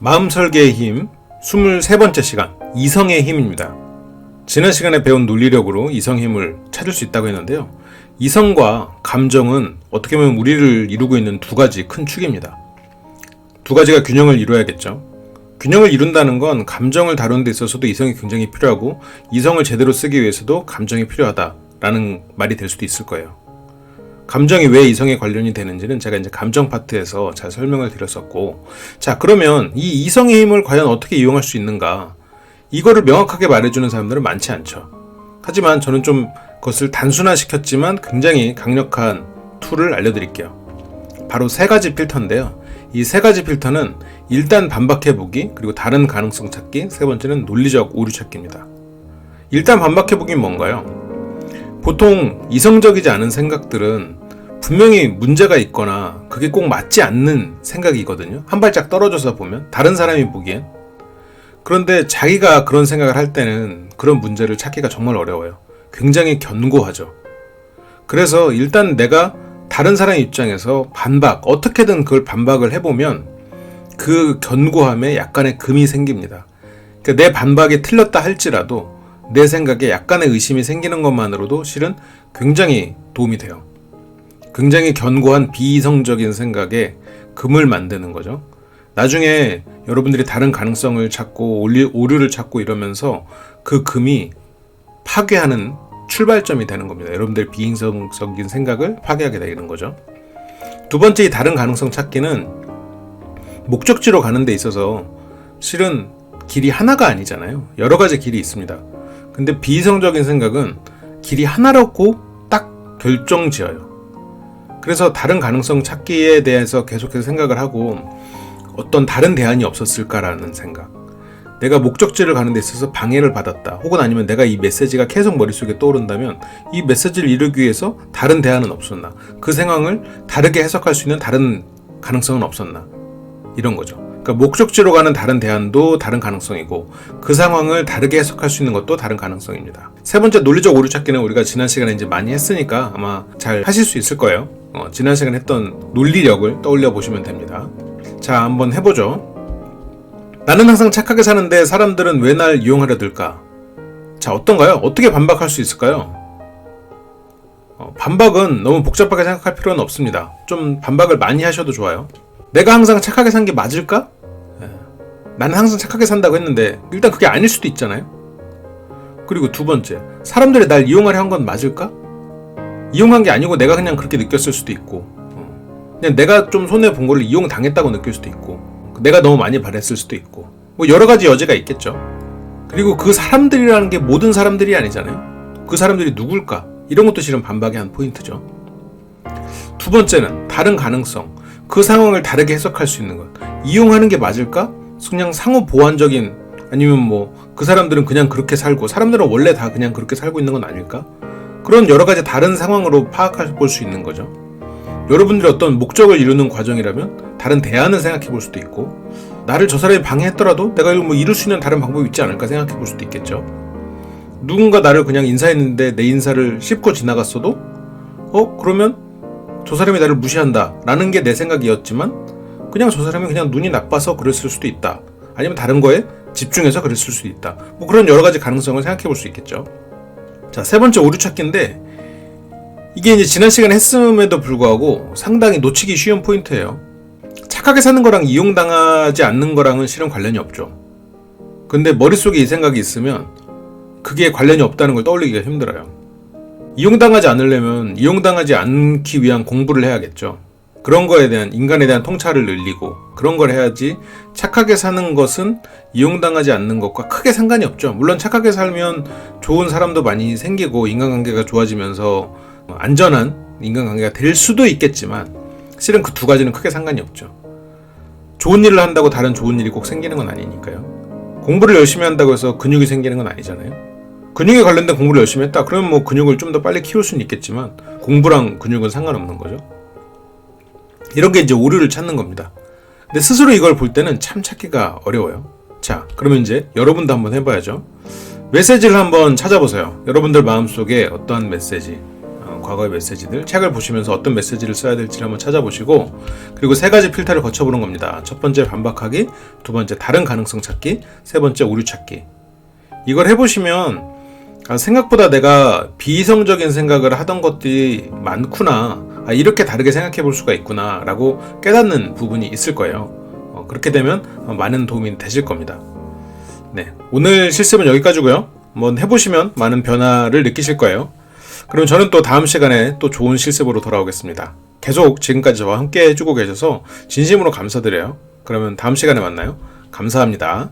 마음 설계의 힘 23번째 시간 이성의 힘입니다. 지난 시간에 배운 논리력으로 이성 힘을 찾을 수 있다고 했는데요. 이성과 감정은 어떻게 보면 우리를 이루고 있는 두 가지 큰 축입니다. 두 가지가 균형을 이루어야겠죠. 균형을 이룬다는 건 감정을 다루는 데 있어서도 이성이 굉장히 필요하고 이성을 제대로 쓰기 위해서도 감정이 필요하다라는 말이 될 수도 있을 거예요. 감정이 왜 이성에 관련이 되는지는 제가 이제 감정 파트에서 잘 설명을 드렸었고, 자, 그러면 이 이성의 힘을 과연 어떻게 이용할 수 있는가? 이거를 명확하게 말해주는 사람들은 많지 않죠. 하지만 저는 좀 그것을 단순화시켰지만 굉장히 강력한 툴을 알려드릴게요. 바로 세 가지 필터인데요. 이 세 가지 필터는 일단 반박해보기, 그리고 다른 가능성 찾기, 세 번째는 논리적 오류 찾기입니다. 일단 반박해보기 뭔가요? 보통 이성적이지 않은 생각들은 분명히 문제가 있거나 그게 꼭 맞지 않는 생각이거든요. 한 발짝 떨어져서 보면 다른 사람이 보기엔 그런데 자기가 그런 생각을 할 때는 그런 문제를 찾기가 정말 어려워요. 굉장히 견고하죠. 그래서 일단 내가 다른 사람 입장에서 반박, 어떻게든 그걸 반박을 해보면 그 견고함에 약간의 금이 생깁니다. 그러니까 내 반박이 틀렸다 할지라도 내 생각에 약간의 의심이 생기는 것만으로도 실은 굉장히 도움이 돼요. 굉장히 견고한 비이성적인 생각에 금을 만드는 거죠. 나중에 여러분들이 다른 가능성을 찾고 오류를 찾고 이러면서 그 금이 파괴하는 출발점이 되는 겁니다. 여러분들 비인성적인 생각을 파괴하게 되는 거죠. 두 번째 이 다른 가능성 찾기는 목적지로 가는 데 있어서 실은 길이 하나가 아니잖아요. 여러 가지 길이 있습니다. 근데 비이성적인 생각은 길이 하나라고 딱 결정 지어요. 그래서 다른 가능성 찾기에 대해서 계속해서 생각을 하고 어떤 다른 대안이 없었을까라는 생각. 내가 목적지를 가는 데 있어서 방해를 받았다. 혹은 아니면 내가 이 메시지가 계속 머릿속에 떠오른다면 이 메시지를 이루기 위해서 다른 대안은 없었나? 그 상황을 다르게 해석할 수 있는 다른 가능성은 없었나? 이런 거죠. 그러니까 목적지로 가는 다른 대안도 다른 가능성이고 그 상황을 다르게 해석할 수 있는 것도 다른 가능성입니다. 세 번째 논리적 오류 찾기는 우리가 지난 시간에 이제 많이 했으니까 아마 잘 하실 수 있을 거예요. 어, 지난 시간에 했던 논리력을 떠올려 보시면 됩니다. 자, 한번 해보죠. 나는 항상 착하게 사는데 사람들은 왜 날 이용하려 들까? 자, 어떤가요? 어떻게 반박할 수 있을까요? 어, 반박은 너무 복잡하게 생각할 필요는 없습니다. 좀 반박을 많이 하셔도 좋아요. 내가 항상 착하게 산 게 맞을까? 예. 나는 항상 착하게 산다고 했는데 일단 그게 아닐 수도 있잖아요. 그리고 두 번째, 사람들이 날 이용하려 한 건 맞을까? 이용한 게 아니고 내가 그냥 그렇게 느꼈을 수도 있고, 어. 그냥 내가 좀 손해 본 거를 이용 당했다고 느낄 수도 있고, 내가 너무 많이 바랬을 수도 있고, 뭐 여러 가지 여지가 있겠죠. 그리고 그 사람들이라는 게 모든 사람들이 아니잖아요. 그 사람들이 누굴까? 이런 것도 실은 반박의 한 포인트죠. 두 번째는 다른 가능성. 그 상황을 다르게 해석할 수 있는 것. 이용하는 게 맞을까? 그냥 상호 보완적인 아니면 뭐 그 사람들은 그냥 그렇게 살고 사람들은 원래 다 그냥 그렇게 살고 있는 건 아닐까? 그런 여러 가지 다른 상황으로 파악해 볼 수 있는 거죠. 여러분들이 어떤 목적을 이루는 과정이라면 다른 대안을 생각해 볼 수도 있고 나를 저 사람이 방해했더라도 내가 이거 뭐 이룰 수 있는 다른 방법이 있지 않을까 생각해 볼 수도 있겠죠. 누군가 나를 그냥 인사했는데 내 인사를 씹고 지나갔어도 어 그러면 저 사람이 나를 무시한다 라는 게 내 생각이었지만 그냥 저 사람이 그냥 눈이 나빠서 그랬을 수도 있다. 아니면 다른 거에 집중해서 그랬을 수도 있다. 뭐 그런 여러 가지 가능성을 생각해 볼 수 있겠죠. 자 세 번째 오류 찾기인데 이게 이제 지난 시간에 했음에도 불구하고 상당히 놓치기 쉬운 포인트예요. 착하게 사는 거랑 이용당하지 않는 거랑은 실은 관련이 없죠. 근데 머릿속에 이 생각이 있으면 그게 관련이 없다는 걸 떠올리기가 힘들어요. 이용당하지 않으려면 이용당하지 않기 위한 공부를 해야겠죠. 그런 거에 대한 인간에 대한 통찰을 늘리고 그런 걸 해야지 착하게 사는 것은 이용당하지 않는 것과 크게 상관이 없죠. 물론 착하게 살면 좋은 사람도 많이 생기고 인간관계가 좋아지면서 안전한 인간관계가 될 수도 있겠지만 실은 그 두 가지는 크게 상관이 없죠. 좋은 일을 한다고 다른 좋은 일이 꼭 생기는 건 아니니까요. 공부를 열심히 한다고 해서 근육이 생기는 건 아니잖아요. 근육에 관련된 공부를 열심히 했다. 그러면 뭐 근육을 좀 더 빨리 키울 수는 있겠지만 공부랑 근육은 상관없는 거죠. 이런 게 이제 오류를 찾는 겁니다. 근데 스스로 이걸 볼 때는 참 찾기가 어려워요. 자, 그러면 이제 여러분도 한번 해봐야죠. 메시지를 한번 찾아보세요. 여러분들 마음속에 어떠한 메시지, 어, 어, 과거의 메시지들 책을 보시면서 어떤 메시지를 써야 될지 한번 찾아보시고 그리고 세 가지 필터를 거쳐보는 겁니다. 첫 번째 반박하기, 두 번째 다른 가능성 찾기, 세 번째 오류 찾기. 이걸 해보시면 아, 생각보다 내가 비이성적인 생각을 하던 것들이 많구나. 아, 이렇게 다르게 생각해 볼 수가 있구나. 라고 깨닫는 부분이 있을 거예요. 어, 그렇게 되면 어, 많은 도움이 되실 겁니다. 네. 오늘 실습은 여기까지고요. 한번 해보시면 많은 변화를 느끼실 거예요. 그럼 저는 또 다음 시간에 또 좋은 실습으로 돌아오겠습니다. 계속 지금까지 저와 함께 해주고 계셔서 진심으로 감사드려요. 그러면 다음 시간에 만나요. 감사합니다.